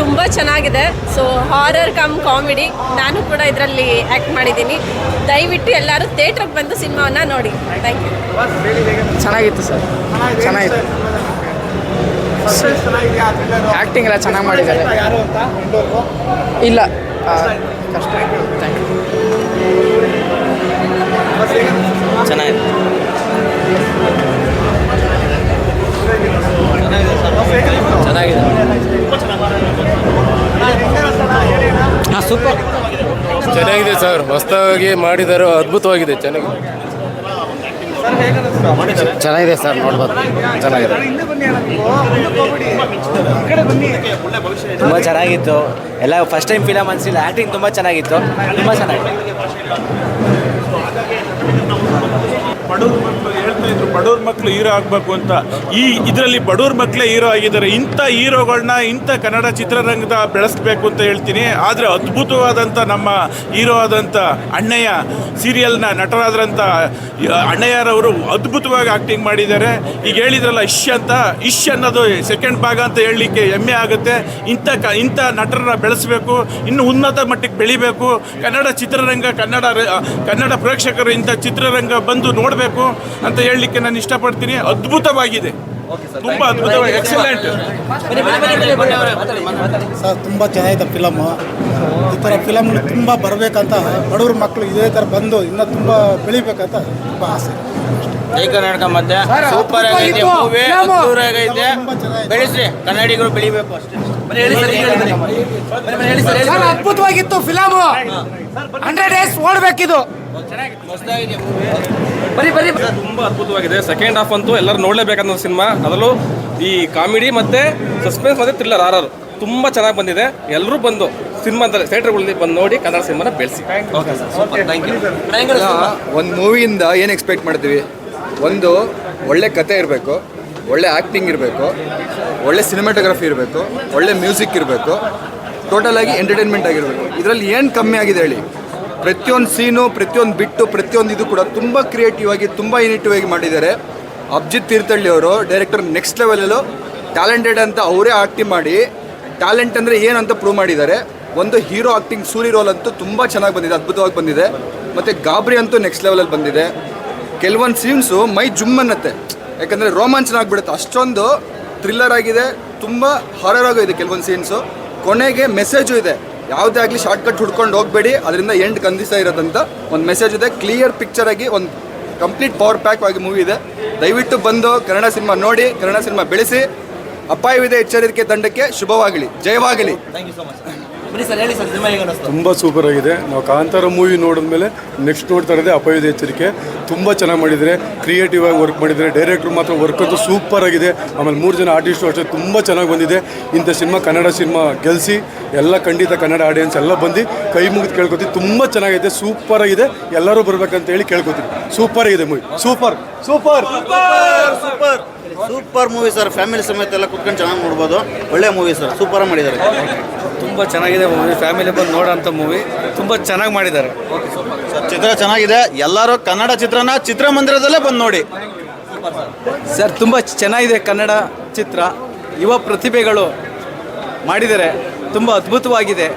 ತುಂಬ ಚೆನ್ನಾಗಿದೆ. So horror come comedy ನಾನು ಕೂಡ ಇದರಲ್ಲಿ ಆ್ಯಕ್ಟ್ ಮಾಡಿದ್ದೀನಿ. ದಯವಿಟ್ಟು ಎಲ್ಲರೂ ಥಿಯೇಟ್ರಿಗೆ ಬಂದು ಸಿನಿಮಾವನ್ನು ನೋಡಿ. ಥ್ಯಾಂಕ್ ಯು ಚೆನ್ನಾಗಿತ್ತು ಸರ್. ಚೆನ್ನಾಗಿತ್ತು. ಆ್ಯಕ್ಟಿಂಗ್ ಎಲ್ಲ ಚೆನ್ನಾಗಿ ಮಾಡಿದ್ದಾರೆ. ಇಲ್ಲ ಕಷ್ಟ. ಥ್ಯಾಂಕ್ ಯು ಸೂಪರ್ ಚೆನ್ನಾಗಿದೆ ಸರ್. ಹೊಸದಾಗಿ ಮಾಡಿದ್ದಾರೆ ಅದ್ಭುತವಾಗಿದೆ ಚೆನ್ನಾಗಿದೆ. ಚೆನ್ನಾಗಿದೆ ಸರ್ ನೋಡ್ಬೋದು. ಚೆನ್ನಾಗಿದೆ. ತುಂಬ ಚೆನ್ನಾಗಿತ್ತು. ಎಲ್ಲ ಫಸ್ಟ್ ಟೈಮ್ ಫಿಲಮ್ ಅನಿಸಿಲ್ಲ. ಆ್ಯಕ್ಟಿಂಗ್ ತುಂಬ ಚೆನ್ನಾಗಿತ್ತು. ತುಂಬ ಚೆನ್ನಾಗಿತ್ತು ಮಕ್ಕಳು ಇದ್ರು, ಬಡವ್ರ ಮಕ್ಕಳು ಹೀರೋ ಆಗಬೇಕು ಅಂತ. ಈ ಇದರಲ್ಲಿ ಬಡವ್ರ ಮಕ್ಕಳೇ ಹೀರೋ ಆಗಿದ್ದಾರೆ. ಇಂಥ ಹೀರೋಗಳನ್ನ ಇಂಥ ಕನ್ನಡ ಚಿತ್ರರಂಗದ ಬೆಳೆಸಬೇಕು ಅಂತ ಹೇಳ್ತೀನಿ. ಆದರೆ ಅದ್ಭುತವಾದಂಥ ನಮ್ಮ ಹೀರೋ ಆದಂಥ ಅಣ್ಣಯ್ಯ ಸೀರಿಯಲ್ನ ನಟರಾದ್ರಂಥ ಅಣ್ಣಯ್ಯರವರು ಅದ್ಭುತವಾಗಿ ಆಕ್ಟಿಂಗ್ ಮಾಡಿದ್ದಾರೆ. ಈಗ ಹೇಳಿದ್ರಲ್ಲ, ಇಶ್ ಅಂತ. ಇಶ್ ಅನ್ನೋದು ಸೆಕೆಂಡ್ ಭಾಗ ಅಂತ ಹೇಳಲಿಕ್ಕೆ ಹೆಮ್ಮೆ ಆಗುತ್ತೆ. ಇಂಥ ಕ, ಇಂಥ ನಟರನ್ನ ಬೆಳೆಸಬೇಕು. ಇನ್ನು ಉನ್ನತ ಮಟ್ಟಕ್ಕೆ ಬೆಳಿಬೇಕು. ಕನ್ನಡ ಚಿತ್ರರಂಗ, ಕನ್ನಡ ಕನ್ನಡ ಪ್ರೇಕ್ಷಕರು ಇಂಥ ಚಿತ್ರರಂಗ ಬಂದು ನೋಡಬೇಕು ಅಂತ ಹೇಳಲಿಕ್ಕೆ ನಾನು ಇಷ್ಟಪಡ್ತೀನಿ. ಅದ್ಭುತವಾಗಿದೆ. ತುಂಬಾ ಅದ್ಭುತವಾಗಿ ಎಕ್ಸಲೆಂಟ್ ಸರ್ ತುಂಬ ಚೆನ್ನಾಗಿದೆ ಫಿಲಮ್ ಈ ಥರ ಫಿಲಮ್ ತುಂಬ ಬರಬೇಕಂತ ಬಡವ್ರ ಮಕ್ಕಳು ಇದೇ ಥರ ಬಂದು ಇನ್ನೂ ತುಂಬ ಬೆಳಿಬೇಕಂತ ತುಂಬ ಆಸೆ. ಜೈ ಕರ್ನಾಟಕ ಮತ್ತೆ ಸೂಪರ್ ಆಗೈತೆ ಬೆಳೆಸ್ರಿ. ಕನ್ನಡಿಗರು ಬೆಳಿಬೇಕು ಅಷ್ಟೇ. ಸರ್ ಅದ್ಭುತವಾಗಿತ್ತು ಫಿಲಮ್ ಹಂಡ್ರೆಡ್ ಡೇಸ್ ಓಡ್ಬೇಕಿದು. ಬರೀ ಬರೀ. ತುಂಬ ಅದ್ಭುತವಾಗಿದೆ. ಸೆಕೆಂಡ್ ಹಾಫ್ ಅಂತೂ ಎಲ್ಲರೂ ನೋಡ್ಲೇಬೇಕಂತ ಸಿನಿಮಾ ಅದರಲ್ಲೂ ಈ ಕಾಮಿಡಿ ಮತ್ತೆ ಸಸ್ಪೆನ್ಸ್ ಮತ್ತೆ ಥ್ರಿಲ್ಲರ್ ಆರ್ ತುಂಬ ಚೆನ್ನಾಗಿ ಬಂದಿದೆ. ಎಲ್ಲರೂ ಬಂದು ಸಿನಿಮಾ ಅಂತ ಥಿಯೇಟರ್ಗಳಲ್ಲಿ ಬಂದು ನೋಡಿ ಕನ್ನಡ ಸಿನಿಮಾನ ಬೆಳೆಸಿ. ಒಂದು ಮೂವಿಯಿಂದ ಏನು ಎಕ್ಸ್ಪೆಕ್ಟ್ ಮಾಡ್ತೀವಿ? ಒಂದು ಒಳ್ಳೆ ಕತೆ ಇರಬೇಕು. ಒಳ್ಳೆ ಆ್ಯಕ್ಟಿಂಗ್ ಇರಬೇಕು, ಒಳ್ಳೆ ಸಿನಿಮಾಟೋಗ್ರಫಿ ಇರಬೇಕು, ಒಳ್ಳೆ ಮ್ಯೂಸಿಕ್ ಇರಬೇಕು ಟೋಟಲಾಗಿ ಎಂಟರ್ಟೈನ್ಮೆಂಟ್ ಆಗಿರಬೇಕು. ಇದರಲ್ಲಿ ಏನು ಕಮ್ಮಿ ಆಗಿದೆ ಹೇಳಿ? ಪ್ರತಿಯೊಂದು ಸೀನು ಪ್ರತಿಯೊಂದು ಬಿಟ್ಟು ಪ್ರತಿಯೊಂದು ಇದು ಕೂಡ ತುಂಬ ಕ್ರಿಯೇಟಿವ್ ಆಗಿ, ತುಂಬ ಇನಿಟಿವ್ ಆಗಿ ಮಾಡಿದ್ದಾರೆ. ಅಬ್ಜಿತ್ ತೀರ್ಥಹಳ್ಳಿ ಅವರು ಡೈರೆಕ್ಟರ್ ನೆಕ್ಸ್ಟ್ ಲೆವೆಲಲ್ಲೂ ಟ್ಯಾಲೆಂಟೆಡ್ ಅಂತ ಅವರೇ ಆ್ಯಕ್ಟಿಂಗ್ ಮಾಡಿ ಟ್ಯಾಲೆಂಟ್ ಅಂದರೆ ಏನು ಅಂತ ಪ್ರೂವ್ ಮಾಡಿದ್ದಾರೆ. ಒಂದು ಹೀರೋ ಆಕ್ಟಿಂಗ್ ಸೂರಿ ರೋಲ್ ಅಂತೂ ತುಂಬ ಚೆನ್ನಾಗಿ ಬಂದಿದೆ, ಅದ್ಭುತವಾಗಿ ಬಂದಿದೆ. ಮತ್ತು ಗಾಬರಿ ಅಂತೂ ನೆಕ್ಸ್ಟ್ ಲೆವೆಲಲ್ಲಿ ಬಂದಿದೆ. ಕೆಲವೊಂದು ಸೀನ್ಸು ಮೈ ಜುಮ್ ಅನ್ನತ್ತೆ ಯಾಕಂದರೆ ರೋಮಾಂಚನ ಆಗಿಬಿಡುತ್ತೆ ಅಷ್ಟೊಂದು ಥ್ರಿಲ್ಲರ್ ಆಗಿದೆ, ತುಂಬ ಹಾರರ್ ಆಗೋ ಇದೆ ಕೆಲವೊಂದು ಸೀನ್ಸು ಕೊನೆಗೆ ಮೆಸೇಜು ಇದೆ. ಯಾವುದೇ ಆಗಲಿ ಶಾರ್ಟ್ಕಟ್ ಹುಡ್ಕೊಂಡು ಹೋಗಬೇಡಿ, ಅದರಿಂದ ಎಂಡ್ ಕಂದಿಸ ಇರೋದಂತ ಒಂದು ಮೆಸೇಜ್ ಇದೆ. ಕ್ಲಿಯರ್ ಪಿಕ್ಚರ್ ಆಗಿ ಒಂದು ಕಂಪ್ಲೀಟ್ ಪವರ್ ಪ್ಯಾಕ್ ಆಗಿ ಮೂವಿ ಇದೆ. ದಯವಿಟ್ಟು ಬಂದು ಕನ್ನಡ ಸಿನಿಮಾ ನೋಡಿ, ಕನ್ನಡ ಸಿನಿಮಾ ಬೆಳೆಸಿ. ಅಪಾಯವಿದೆ ಎಚ್ಚರಿಕೆ ತಂಡಕ್ಕೆ, ಶುಭವಾಗಲಿ. ಜಯವಾಗಲಿ. ಬನ್ನಿ ಸರ್ ಹೇಳಿ ಸರ್ ಸಿನಿಮಾ ಹೇಗೆ ಅನಿಸ್ತು ತುಂಬ ಸೂಪರ್ ಆಗಿದೆ. ನಾವು ಕಾಂತಾರ ಮೂವಿ ನೋಡಿದ್ಮೇಲೆ ನೆಕ್ಸ್ಟ್ ನೋಡ್ತಾ ಇರೋದೇ ಅಪಾಯದ ಎಚ್ಚರಿಕೆ. ತುಂಬ ಚೆನ್ನಾಗಿ ಮಾಡಿದರೆ ಕ್ರಿಯೇಟಿವ್ ಆಗಿ ವರ್ಕ್ ಮಾಡಿದರೆ ಡೈರೆಕ್ಟ್ರು ಮಾತ್ರ ವರ್ಕ್ ಅಂತೂ ಸೂಪರ್ ಆಗಿದೆ. ಆಮೇಲೆ ಮೂರು ಜನ ಆರ್ಟಿಸ್ಟು ಅಷ್ಟೇ ತುಂಬ ಚೆನ್ನಾಗಿ ಬಂದಿದೆ. ಇಂಥ ಸಿನಿಮಾ ಕನ್ನಡ ಸಿನಿಮಾ ಗೆಲ್ಸಿ ಎಲ್ಲ ಖಂಡಿತ ಕನ್ನಡ ಆಡಿಯನ್ಸ್ ಎಲ್ಲ ಬಂದು ಕೈ ಮುಗಿದು ಕೇಳ್ಕೊತೀವಿ ತುಂಬ ಚೆನ್ನಾಗಿದೆ ಸೂಪರ್ ಆಗಿದೆ. ಎಲ್ಲರೂ ಬರ್ಬೇಕಂತ ಹೇಳಿ ಕೇಳ್ಕೊತೀವಿ ಸೂಪರ್ ಆಗಿದೆ movie super super super movie sir. Family ಸಮೇತ ಎಲ್ಲ ಕುತ್ಕೊಂಡು ಚೆನ್ನಾಗಿ ನೋಡ್ಬೋದು. ಒಳ್ಳೆ ಮೂವಿ ಸರ್. ಸೂಪರ್ ಮಾಡಿದ್ದಾರೆ. ತುಂಬ ಚೆನ್ನಾಗಿದೆ ಮೂವಿ. ಫ್ಯಾಮಿಲಿ ಬಂದು ನೋಡೋಂಥ ಮೂವಿ. ತುಂಬ ಚೆನ್ನಾಗಿ ಮಾಡಿದ್ದಾರೆ. ಚಿತ್ರ ಚೆನ್ನಾಗಿದೆ. ಎಲ್ಲರೂ ಕನ್ನಡ ಚಿತ್ರನ ಚಿತ್ರಮಂದಿರದಲ್ಲೇ ಬಂದು ನೋಡಿ. ಸರ್ ತುಂಬ ಚೆನ್ನಾಗಿದೆ ಕನ್ನಡ ಚಿತ್ರ. ಯುವ ಪ್ರತಿಭೆಗಳು ಮಾಡಿದ್ದಾರೆ. ತುಂಬ ಅದ್ಭುತವಾಗಿದೆ.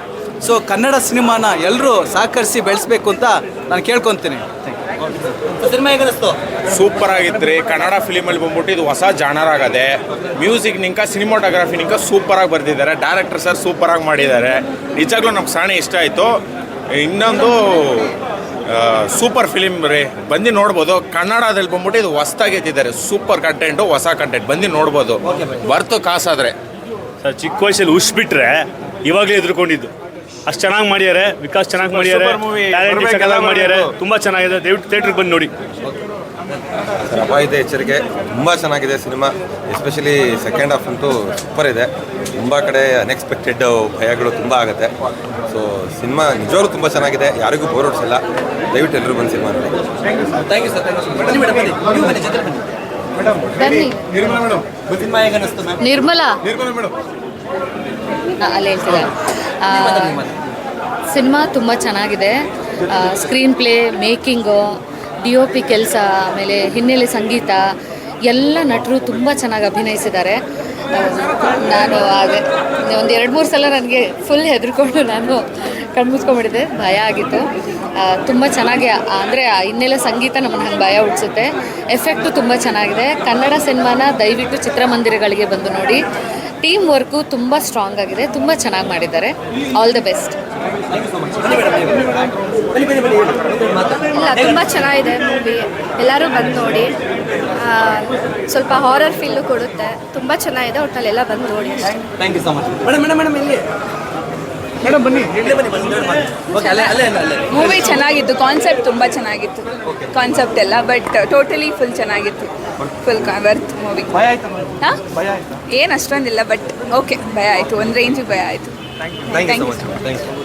ಸೊ ಕನ್ನಡ ಸಿನಿಮಾನ ಎಲ್ಲರೂ ಸಹಕರಿಸಿ ಬೆಳೆಸಬೇಕು ಅಂತ ನಾನು ಕೇಳ್ಕೊತೀನಿ. ಸಿನಿಮಾ ಸೂಪರ್ ಆಗಿತ್ತು ಕನ್ನಡ ಫಿಲಿಮಲ್ಲಿ ಬಂದ್ಬಿಟ್ಟು ಇದು ಹೊಸ ಜಾನರ್ ಆಗದೆ ಮ್ಯೂಸಿಕ್ ನಿಂಕ ಸಿನಿಮಾಟೋಗ್ರಫಿ ನಿಂಕ ಸೂಪರ್ ಆಗಿ ಬರ್ದಿದ್ದಾರೆ. ಡೈರೆಕ್ಟರ್ ಸರ್ ಸೂಪರ್ ಆಗಿ ಮಾಡಿದ್ದಾರೆ. ನಿಜಾಗ್ಲೂ ನಮ್ಗೆ ಸಾಣೆ ಇಷ್ಟ ಆಯಿತು. ಇನ್ನೊಂದು ಸೂಪರ್ ಫಿಲಿಮ್ ರೀ. ಬಂದು ನೋಡ್ಬೋದು. ಕನ್ನಡದಲ್ಲಿ ಬಂದ್ಬಿಟ್ಟು ಇದು ಹೊಸ್ದಾಗಿ ಎತ್ತಿದ್ದಾರೆ. ಸೂಪರ್ ಕಂಟೆಂಟು ಹೊಸ ಕಂಟೆಂಟ್ ಬಂದು ನೋಡ್ಬೋದು. ಬರ್ತು ಕಾಸಾದರೆ. ಸರ್ ಚಿಕ್ಕ ವಯಸ್ಸಲ್ಲಿ ಉಷ್ಬಿಟ್ರೆ ಇವಾಗಲೇ ಎದುರ್ಕೊಂಡಿದ್ದು ಅಷ್ಟು ಚೆನ್ನಾಗಿ ಮಾಡಿದ್ದಾರೆ. ವಿಕಾಸ್ ಚೆನ್ನಾಗಿ ಮಾಡ್ಯಾರೆ ಮಾಡ್ಯಾರೆ ತುಂಬಾ ಟ್ಯಾಲೆಂಟ್ ಬರ್ಬೇಕು. ತುಂಬ ಚೆನ್ನಾಗಿದೆ. ದಯವಿಟ್ಟು ಥಿಯೇಟ್ರಿಗೆ ಬಂದು ನೋಡಿ. ಅಪಾಯದ ಎಚ್ಚರಿಕೆ. ತುಂಬಾ ಚೆನ್ನಾಗಿದೆ ಸಿನಿಮಾ. ಎಸ್ಪೆಷಲಿ ಸೆಕೆಂಡ್ ಹಾಫ್ ಅಂತೂ ಸೂಪರ್ ಇದೆ. ತುಂಬಾ ಕಡೆ ಅನ್ಎಕ್ಸ್ಪೆಕ್ಟೆಡ್ ಭಯಗಳು ತುಂಬಾ ಆಗುತ್ತೆ. ಸೊ ಸಿನಿಮಾ ನಿಜವಾಗ್ಲೂ ತುಂಬಾ ಚೆನ್ನಾಗಿದೆ. ಯಾರಿಗೂ ಬೋರ್ ಓಡಿಸಿಲ್ಲ ದಯವಿಟ್ಟು ಎಲ್ಲರೂ ಬಂದು ಸಿನಿಮಾ ನೋಡಿ. ಸರ್ ನಿರ್ಮಲಾ ಅಲ್ಲಿ ಹೇಳ್ತಿದ್ದಾರೆ. ಸಿನಿಮಾ ತುಂಬ ಚೆನ್ನಾಗಿದೆ. Screenplay making D O P ಕೆಲಸ ಆಮೇಲೆ ಹಿನ್ನೆಲೆ ಸಂಗೀತ ಎಲ್ಲ ನಟರು ತುಂಬ ಚೆನ್ನಾಗಿ ಅಭಿನಯಿಸಿದ್ದಾರೆ. ನಾನು ಅದೇ ಒಂದು ಎರಡು ಮೂರು ಸಲ ನನಗೆ ಫುಲ್ ಹೆದರ್ಕೊಂಡು ನಾನು ಕಣ್ಮುಚ್ಕೊಂಡ್ಬಿಟ್ಟಿದ್ದೆ ಭಯ ಆಗಿತ್ತು. ತುಂಬ ಚೆನ್ನಾಗಿ ಅಂದರೆ ಹಿನ್ನೆಲೆ ಸಂಗೀತ ನಮ್ಮನ್ನು ಹಂಗೆ ಭಯ ಹುಡ್ಸುತ್ತೆ ಎಫೆಕ್ಟು ತುಂಬ ಚೆನ್ನಾಗಿದೆ. ಕನ್ನಡ ಸಿನಿಮಾನ ದಯವಿಟ್ಟು ಚಿತ್ರಮಂದಿರಗಳಿಗೆ ಬಂದು ನೋಡಿ. ಟೀಮ್ ವರ್ಕು ತುಂಬ ಸ್ಟ್ರಾಂಗ್ ಆಗಿದೆ, ತುಂಬ ಚೆನ್ನಾಗಿ ಮಾಡಿದ್ದಾರೆ. ಆಲ್ ದ ಬೆಸ್ಟ್ ಇಲ್ಲ, ತುಂಬ ಚೆನ್ನಾಗಿದೆ ಮೂವಿ ಎಲ್ಲರೂ ಬಂದು ನೋಡಿ. ಸ್ವಲ್ಪ ಹಾರರ್ ಫೀಲು ಕೊಡುತ್ತೆ. ತುಂಬ ಚೆನ್ನಾಗಿದೆ ಒಟ್ಟಲ್ಲೆಲ್ಲ ಬಂದು ನೋಡಿ thank you so much madam ಇಲ್ಲಿ ಬನ್ನಿ ಇಲ್ಲೇ ಬನ್ನಿ. ಓಕೆ ಅಲ್ಲೇ ಅಲ್ಲೇ ಅಲ್ಲೇ ಮೂವಿ ಚೆನ್ನಾಗಿತ್ತು ಕಾನ್ಸೆಪ್ಟ್ ತುಂಬ ಚೆನ್ನಾಗಿತ್ತು. ಕಾನ್ಸೆಪ್ಟ್ ಎಲ್ಲ ಬಟ್ ಟೋಟಲಿ ಫುಲ್ ಚೆನ್ನಾಗಿತ್ತು. ಫುಲ್ ವರ್ತ್ ಮೂವಿ ಭಯ ಆಯ್ತಾ ಹಾಂ? ಭಯ ಆಯ್ತಾ? ಏನು ಅಷ್ಟೊಂದಿಲ್ಲ ಬಟ್ ಓಕೆ ಭಯ ಆಯಿತು. ಒಂದು ರೇಂಜಿಗೆ ಭಯ ಆಯಿತು. Thank you so much thank you